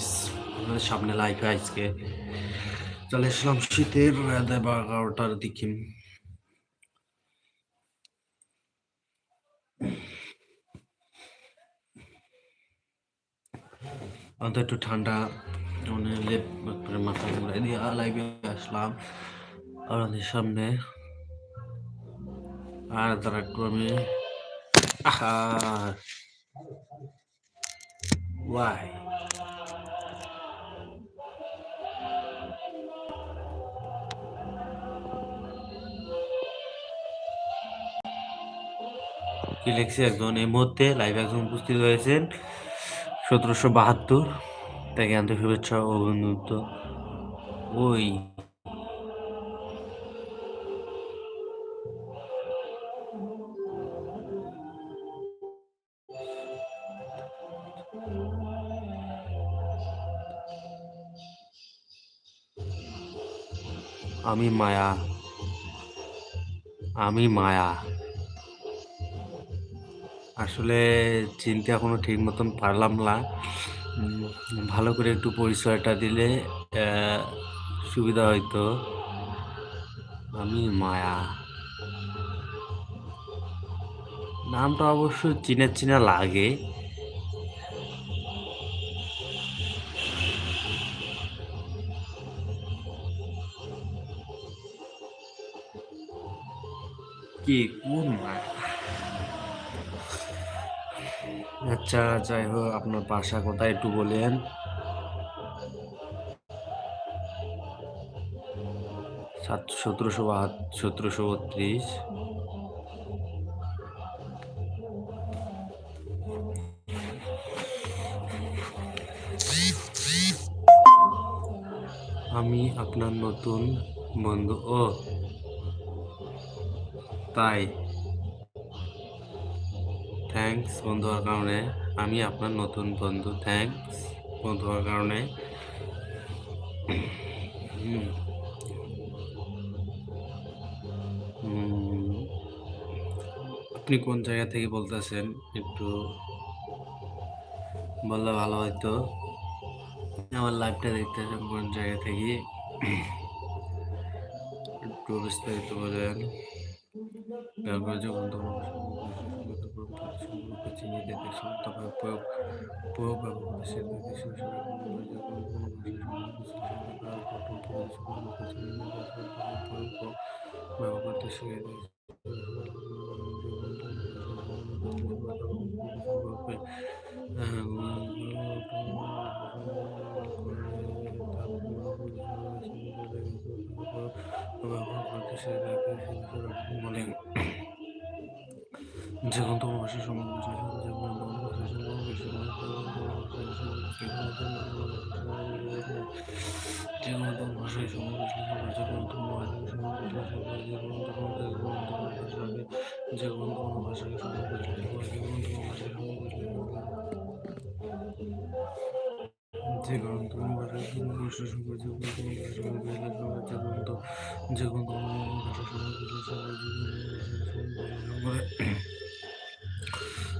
Guys আপনাদের সামনে লাইভে আজকে। চলে এসলাম শীতের বারোটার দিকে। আমাদের একটু ঠান্ডা মানে লেপ মাথা ঘুরাই দিয়ে লাইভে আসলাম। আপনাদের সামনে। আর তারা একটু আমি আহা! ওয়াই কি লিখছে একজন? এই মুহূর্তে লাইভ একজন উপস্থিত হয়েছেন সতেরোশো বাহাত্তর। তাকে আন্তরিক শুভেচ্ছা ও অভিনন্দন। ওই। আমি মায়া। আমি মায়া। আসলে চিনতে এখনও ঠিক মতন পারলাম না। ভালো করে একটু পরিচয়টা দিলে সুবিধা হয়তো আমি মায়া। নামটা অবশ্য চিনা চিনা লাগে। কি, কোন মায়া? আচ্ছা যাই হোক, আপনার বাসা কোথায় একটু বলেন। সাত, সতেরোশো সতেরোশো বত্রিশ। আমি আপনার নতুন বন্ধু, ও। তাই। থ্যাঙ্কস বন্ধু হওয়ার কারণে আমি আপনার নতুন বন্ধু। থ্যাঙ্কস বন্ধু হওয়ার কারণে। আপনি কোন জায়গা থেকে বলতেছেন? একটু বললে ভালো হতো আমার লাইভটা দেখতেছেন কোন জায়গা থেকে? একটু বিস্তারিত বলেন। তারপরে চিনিয়ে দিতে তবে প্রয়োগ প্রয়োগ ব্যবহার সে ব্যক্তি যখন তোমার ভাষা সম্পর্কে যে কোনো তোমার ভাষায় সম্পর্কে যে কোনো তোমার যে কোনো তোমার ভাষাকে সম্পর্কে যে কোনো তোমার ভাষায় সম্পর্কে যে কারণ তোমার ভাষায় সম্পর্কে সম্পর্কে যে কোনো তোমার ভাষা সম্পর্কে যে কোনো তোমার ভাষা সম্পর্কে যে কোনো তোমার ভাষা সম্পর্কে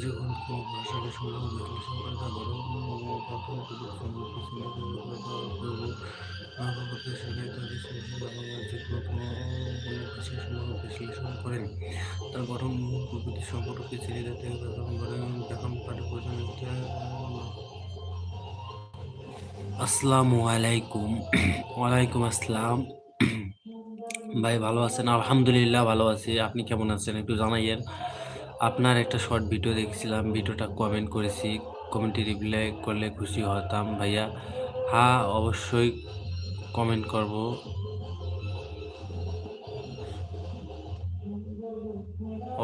যখন কোনো ভাষাকে সম্ভব বিশ্লেষণ করে তা গরম বিশ্লেষণ বিশ্লেষণ করেন। ওয়ালাইকুম আসসালাম। ভাই, ভালো আছেন? আলহামদুলিল্লাহ, ভালো আছি। আপনি কেমন আছেন? একটু জানাইয়ের আপনার একটা শর্ট ভিডিও দেখছিলাম ভিডিওটা কমেন্ট করেছি। কমেন্টে রিপ্লাই করলে খুশি হতাম। ভাইয়া হ্যাঁ অবশ্যই কমেন্ট করব।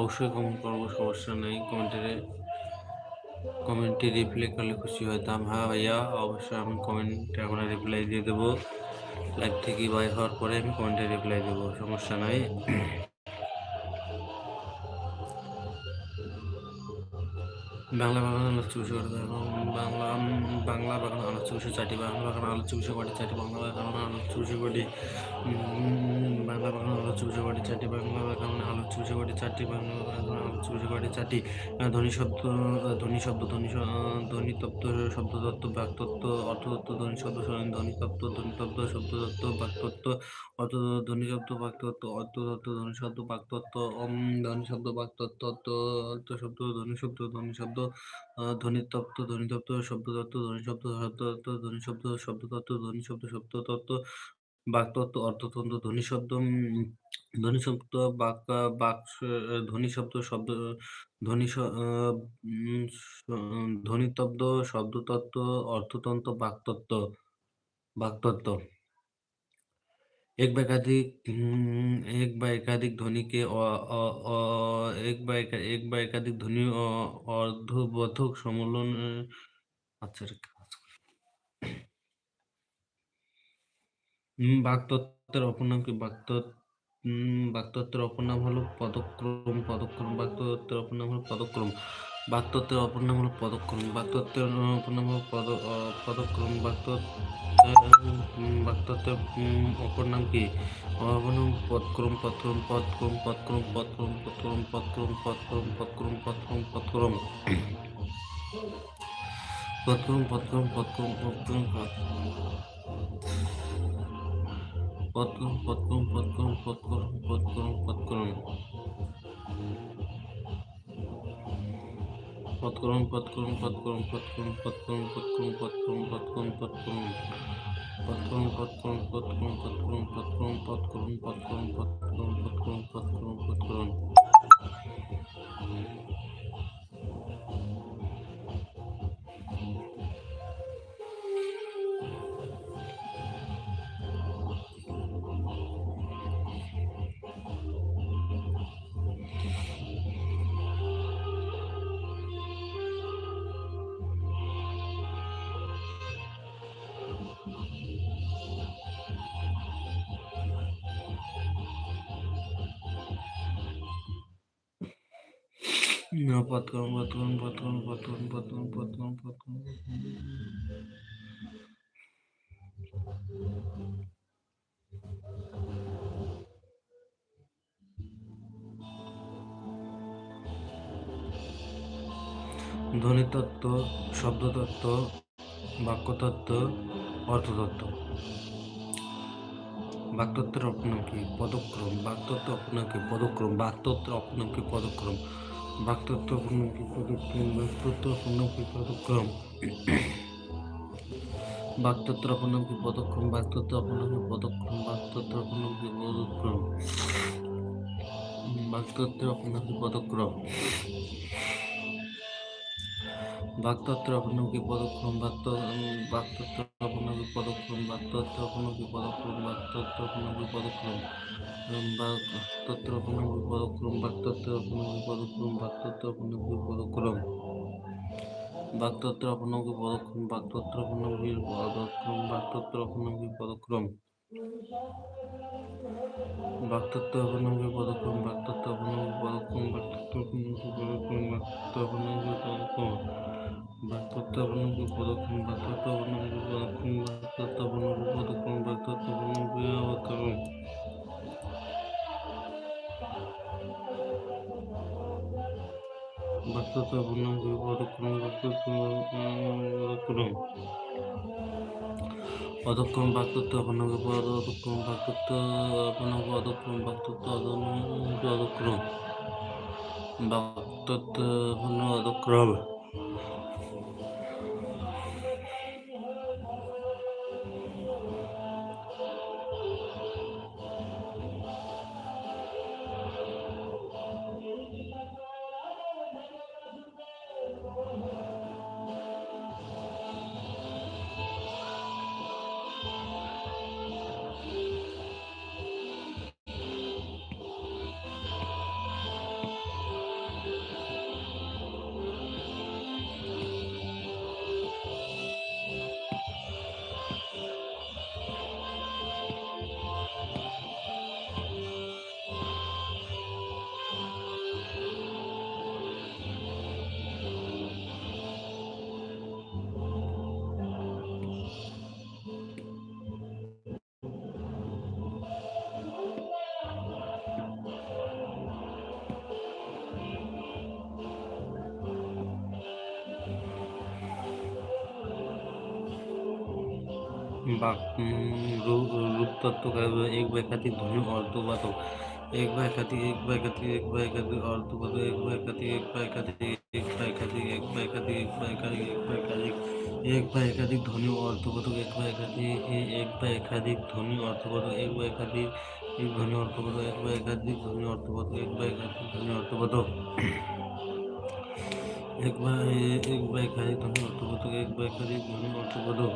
অবশ্যই কমেন্ট করব, সমস্যা নেই। কমেন্টে কমেন্টে রিপ্লাই করলে খুশি হতাম। হ্যাঁ ভাইয়া, অবশ্যই আমি কমেন্টে আপনার রিপ্লাই দিয়ে দেবো। লাইভ থেকে বাই হওয়ার পরে আমি কমেন্টে রিপ্লাই দেবো, সমস্যা নাই। বাংলা বাগান আলোচ্য বিষয় বাংলা বাংলা বাগান আলোচ্য বিষয় চারটি বাংলা বাগান আলোচ্য বিষয় কটি চারটি বাংলা বাগান আলোচ্য বিষয় কটি বাংলা ব্যাকরণ আলো চুপচে বাড়ি চারটি বাংলা বাগান আলো চুপচে বাড়ি চারটি বাংলা বাগান আলো চুপচে বাড়ি চারটি ধ্বনি শব্দ ধ্বনি শব্দ ধ্বনি ধ্বনি তত্ত্ব শব্দ তত্ত্ব বাক্তত্ব অর্থতত্ত্ব ধ্বনি শব্দ ধ্বনি তত্ত্ব ধ্বনি তত্ত্ব শব্দ তত্ত্ব বাক্তত্ব অর্থ ধ্বনি শব্দ বাক্তত্ব অর্থতত্ত্ব ধ্বনি শব্দ বাক্তত্ব ধ্বনি শব্দ বাক্তত্ব অর্থ শব্দ ধ্বনি শব্দ ধ্বনি শব্দ ধ্বনি তত্ত্ব ধ্বনি তত্ত্ব শব্দ তত্ত্ব ধ্বনি শব্দ শব্দ তত্ত্ব ধ্বনি শব্দ শব্দ তত্ত্ব ধ্বনি শব্দ শব্দ তত্ত্ব বাকতত্ত্ব অর্থতন্ত্র, ধ্বনি শব্দ ধ্বনি শব্দ বাক বাক ধ্বনি শব্দ শব্দ, ধ্বনি ধ্বনিতত্ত্ব শব্দতত্ত্ব অর্থতন্ত্র, বাকতত্ত্ব বাকতত্ত্ব। এক বা একাধিক এক বা একাধিক ধ্বনিকে এক বা এক বা একাধিক ধ্বনি অর্ধবোধক সমলন আচ্ছা। বাকতত্ত্বের অপর নাম কি বাকতত্ত্ব বাকতত্ত্বের অপর নাম হলো পদক্রম পদক্রম বাকতত্ত্বের অপর নাম হলো পদক্রম বাকতত্ত্বের অপর নাম হলো পদক্রম বাকতত্ত্বের অপর নাম হলো পদ পদক্রম বাকতত্ত্ব বাকতত্ত্বের অপর নাম কি অপর নাম পদক্রম পদক্রম পদক্রম পদক্রম পদক্রম পদক্রম পদক্রম পদক্রম পদক্রম পদক্রম পদক্রম পদক্রম পদক্রম পদক্রম পদক্রম পদক্রম পদক্রম পদক্রম পদক্রম পদক্রম পদক্রম পদক্রম পদক্রম পদক্রম পদক্রম পদক্রম পদক্রম পদক্রম পদক্রম পদক্রম পদক্রম পদক্রম পদক্রম পদক্রম পথ করুন পথ করুন পথ করুন পথ করুন পথ ধ্বনিতত্ত্ব, শব্দতত্ত্ব, বাক্যতত্ত্ব, অর্থতত্ত্ব। বাক্যতত্ত্বের অপনাম কি? পদক্রম। বাক্যত্ব অপনাম কি? পদক্রম। বাক্যতত্ত্বের অপনাম কি? পদক্রম। বাক্তত্বপূর্ণ কি পদক্রম বাক্তত্বপূর্ণ কি পদক্রম বাক্তত্বপূর্ণ কি পদক্রম বাক্তত্বপূর্ণ কি পদক্রম বাক্তত্বপূর্ণ কি পদক্রম বাক্তত্বপূর্ণ কি পদক্রম বাক্তত্বপূর্ণ কি পদক্রম বাক্ত বাক্তত্ব বিপদক্রম বা তথ্য কোনো বিপদক্রম বা তথ্য কোনো বিপদক্রম বা তথ্য কোনো বিপদক্রম বা তথ্য কোনো বিপদক্রম বা তথ্য কোনো বিপদক্রম বাক্তত্র কোনো বিপদক্রম বাক্তত্র কোনো বিপদক্রম বাক্তত্র কোনো বিপদক্রম বাক্তত্র কোনো বিপদক্রম বাক্তত্র কোনো বিপদক্রম বাক্তত্র কোনো বিপদক্রম বাক্তত্র কোনো বিপদক্রম বা তত্ত্বাবনকে পদক্ষেপ বা তত্ত্বাবনকে পদক্ষেপ বা তত্ত্বাবনকে পদক্ষেপ বা তত্ত্বাবনকে অবতরণ বা তত্ত্বাবনকে পদক্ষেপ বা তত্ত্বাবনকে অধক্রম বাক্তত্ব অপনকে পদক্রম বাক্তত্ব অপনকে অধক্রম বাক্তত্ব অধনকে অধক্রম বাক্তত্ব অধক্রম বা রূপতত্ত্ব এক বা একাধিক ধ্বনি অর্ধবাদক এক বা একাধিক এক বা একাধিক এক বা একাধিক অর্ধবাদক এক বা একাধিক এক বা একাধিক এক বা একাধিক এক বা একাধিক এক বা একাধিক এক বা একাধিক এক বা একাধিক ধ্বনি অর্থবোধক এক বা একাধিক এক বা একাধিক ধ্বনি অর্থবোধক এক বা একাধিক এক ধ্বনি অর্থবোধক এক বা একাধিক ধ্বনি অর্থবোধক এক বা একাধিক ধ্বনি অর্থবোধক এক বা এক বা একাধিক ধ্বনি অর্থবোধক এক বা একাধিক ধ্বনি অর্থবোধক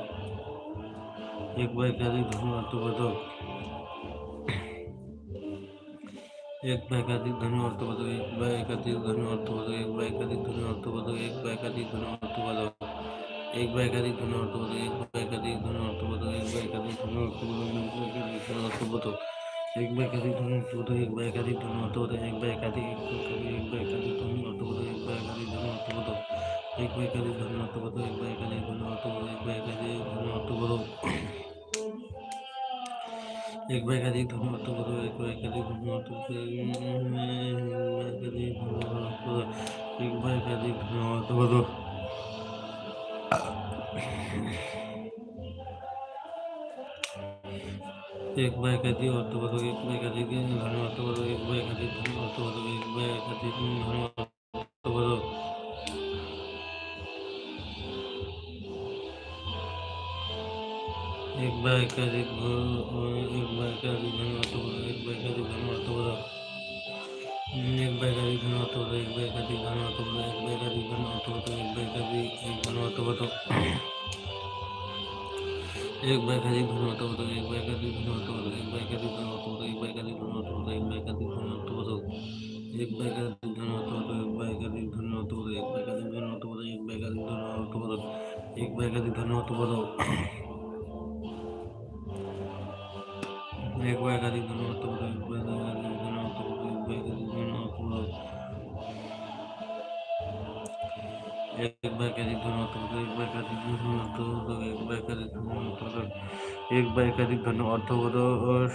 এক বা একাধিক ধ্বনি অর্থবোধক এক বা একাধিক ধ্বনি অর্থবোধক এক বা একাধিক ধ্বনি অর্থবোধক এক বা একাধিক ধ্বনি অর্থবোধক এক বা একাধিক ধ্বনি অর্থবোধক এক বা একাধিক ধ্বনি অর্থবোধক এক বা একাধিক ধ্বনি অর্থবোধক এক বা একাধিক ধ্বনি অর্থবোধক এক বা একাধিক ধ্বনি অর্থবোধক এক বা একাধিক ধ্বনি অর্থবোধক এক বা একাধিক এক বা একাধিক ধ্বনি অর্থবোধক এক বা একাধিক ধ্বনি অর্থবোধক এক বা একাধিক ধ্বনি অর্থবোধক এক বা একালে ঘন অর্থবোধ এক বা একালে ঘন অর্থবোধ এক বা একালে ঘন অর্থবোধ এক বা একাধিক ধর্ম অর্থবোধ এক বা একাধিক ধর্ম অর্থবোধ এক বা একাধিক ধর্ম অর্থবোধ এক বা একাধিক অর্থবোধক এক বা একাধিক ধর্ম অর্থবোধক এক বা একাধিক ধর্ম অর্থবোধক এক বা একাধিক ধর্ম অর্থবোধক একাধিক ধ্বনি অর্থবোধক এক বা একাধিক ধ্বনি অর্থবোধক এক বা একাধিক ধ্বনি অর্থবোধক এক বা একাধিক ধ্বনি অর্থবোধক এক বা একাধিক ধ্বনি অর্থবোধক এক বা একাধিক ধ্বনি অর্থবোধক এক বা একাধিক ধ্বনি অর্থবোধক এক বা একাধিক ধ্বনি অর্থবোধক এক বা একাধিক ধ্বনি অর্থবোধক এক বা একাধিক ধ্বনি অর্থবোধক এক বা একাধিক ধ্বনি অর্থবোধক এক বা একাধিক ধ্বনি অর্থবোধক এক বা একাধিক ধ্বনি অর্থবোধক এক বা একাধিক ধ্বনি অর্থবোধক এক বা একাধিক ধ্বনি অর্থবোধক এক বা একাধিক ধ্বনি অর্থবোধক এক বা একাধিক ধ্বনি অর্থবোধক এক বা একাধিক ধ্বনি অর্থবোধ এক বা একাধিক ধ্বনি অর্থবোধ এক বা একাধিক ধ্বনি অর্থবোধ এক বা একাধিক ধ্বনি অর্থবোধক এক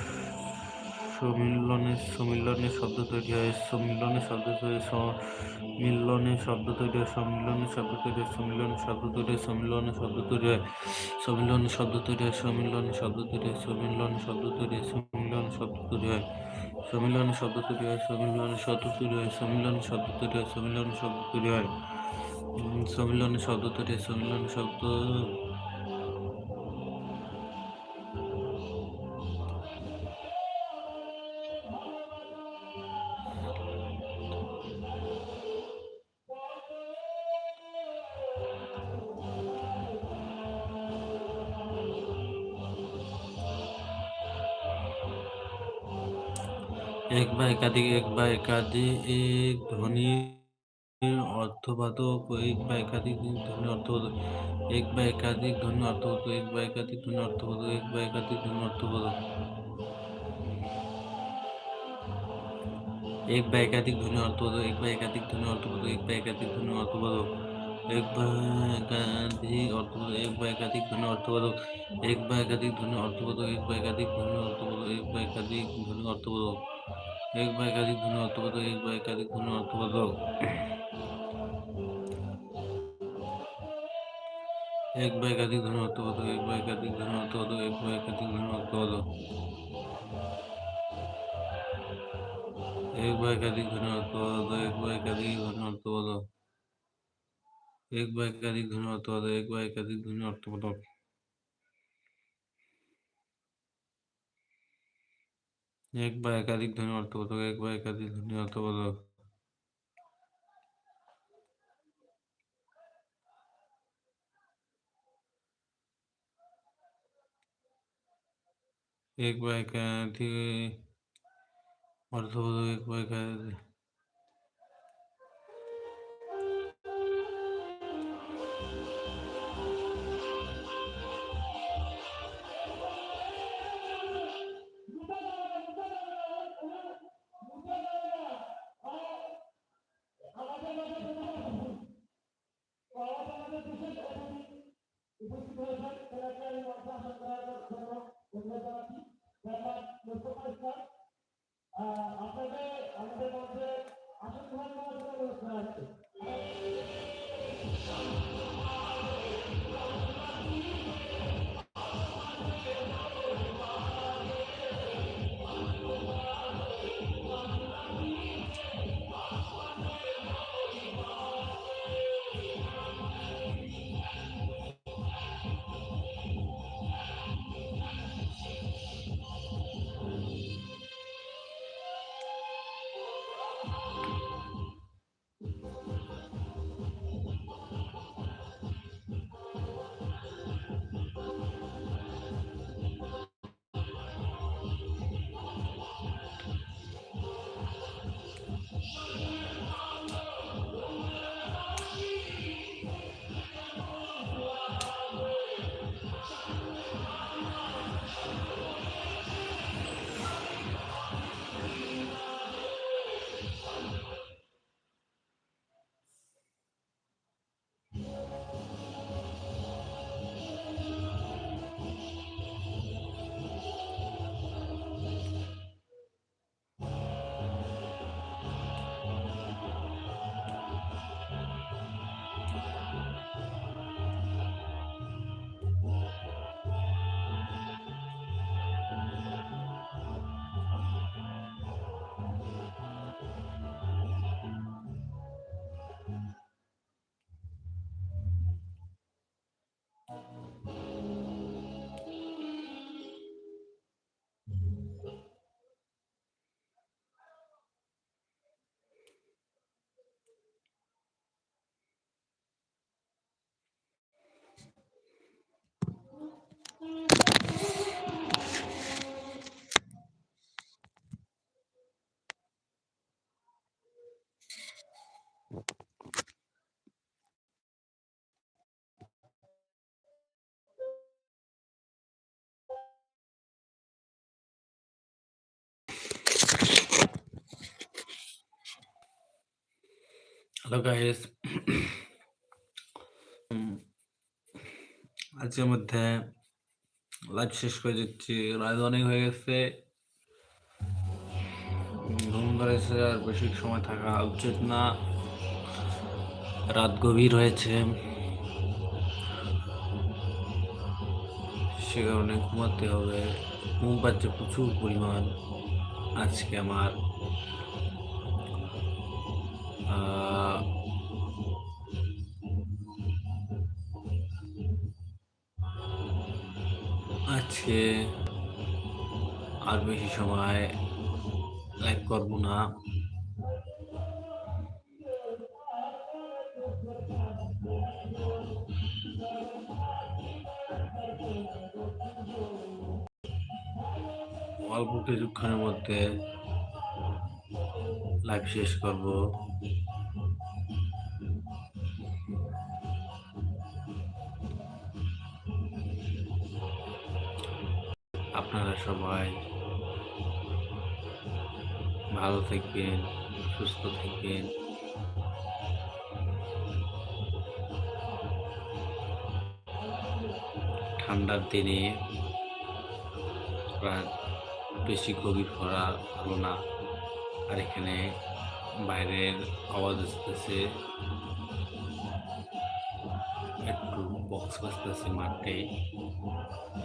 সম্মিলনের সম্মিলনের শব্দ তৈরি হয় সম্মিলনের শব্দ তৈরি সম্মিলনের শব্দ তৈরি হয় সম্মিলনের শব্দ তৈরি হয় সম্মিলনের শব্দ তৈরি হয় সম্মিলনের শব্দ তৈরি হয় সম্মিলনের শব্দ তৈরি হয় সম্মিলনের শব্দ তৈরি হয় সম্মিলনের শব্দ তৈরি হয় সম্মিলনের শব্দ তৈরি হয় সম্মিলনের শব্দ তৈরি হয় সম্মিলনের শব্দ তৈরি হয় সম্মিলনের শব্দ তৈরি হয় সম্মিলনের শব্দ তৈরি হয় সম্মিলনের শব্দ তৈরি হয় সম্মিলনের শব্দ এক বা একাধিক এক বা একাধিক ধ্বনি অর্থবাদক এক বা একাধিক ধ্বনি অর্থবোধক এক বা একাধিক ধ্বনি অর্থবোধক এক বা একাধিক ধ্বনি অর্থবোধক এক বা একাধিক ধ্বনি অর্থবোধক এক বা একাধিক ধ্বনি অর্থবোধক এক বা একাধিক ধ্বনি অর্থবোধক এক বা একাধিক ধ্বনি অর্থবোধক এক বা একাধিক অর্থবোধক এক বা একাধিক ধ্বনি অর্থবোধক এক বা একাধিক ধ্বনি অর্থবোধক এক বা একাধিক ধ্বনি অর্থবোধক এক বা একাধিক ধ্বনি অর্থবোধক এক বা একাধিক ধ্বনি অর্থবোধক এক বা একাধিক ধ্বনি অর্থবোধক এক বা একাধিক ধ্বনি অর্থবোধক এক বা একাধিক ধ্বনি অর্থবোধক এক বা একাধিক ধ্বনি অর্থবোধক এক বা একাধিক ধ্বনি অর্থবোধক এক বা একাধিক ধ্বনি অর্থবোধক এক বা একাধিক ধ্বনি অর্থবোধক এক বা একাধিক ধ্বনি অর্থবোধক एक बार एकाधिक ध्वनि अर्थबोधक तो एक बार एकाधिक ध्वनि अर्थबोधक तो एक बाय का थी अर्थ हो तो एक बाय का হ্যালো গাইস আজকের মধ্যে লাইভ শেষ করে দিচ্ছি। রাত অনেক হয়ে গেছে। ঘুম ধরেছে আর বেশি সময় থাকা উচিত না। রাত গভীর হয়েছে। সে কারণে ঘুমাতে হবে। ঘুম পাচ্ছে প্রচুর পরিমাণ আজকে আমার। আজকে আর বেশি সময় লাইভ করব না। অল্প কিছুক্ষণের মধ্যে লাইভ শেষ করব। সবাই ভালো থাকবেন, সুস্থ থাকবেন। ঠান্ডার দিনে বেশি গভীর করা ভালো না। আর এখানে বাইরের আওয়াজ আসতেছে। একটু বক্স বাজতেছে মাঠে।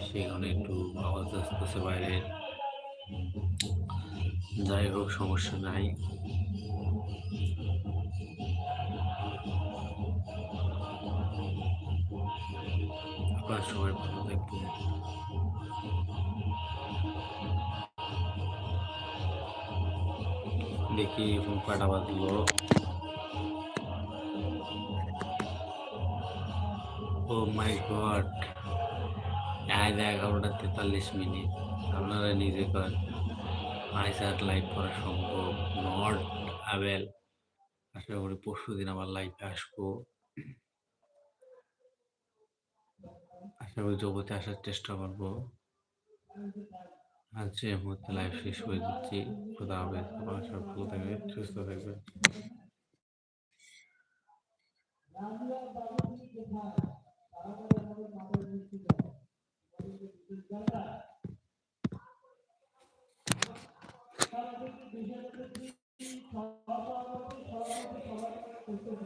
সেখানে একটু আওয়াজ আসতেছে বাইরে। যাই হোক, সমস্যা নাই। আপনারা সবাই ভালো থাকবেন। দেখি এখন কটা বাজলো ও মাই গড। আজ এগারোটা তেতাল্লিশ মিনিট। আপনারা নিজে করেন। আইস আর লাইভ করা সম্ভব। নট অ্যাভেল আশা করি পরশু দিন আবার লাইভে আসব। আশা করি জগতে আসার চেষ্টা করব। আজ এই মুহূর্তে লাইভ শেষ করে দিচ্ছি। খোদা হবে আপনারা সব ভালো থাকবেন, সুস্থ সভাপতি সভাপতি সভাপতি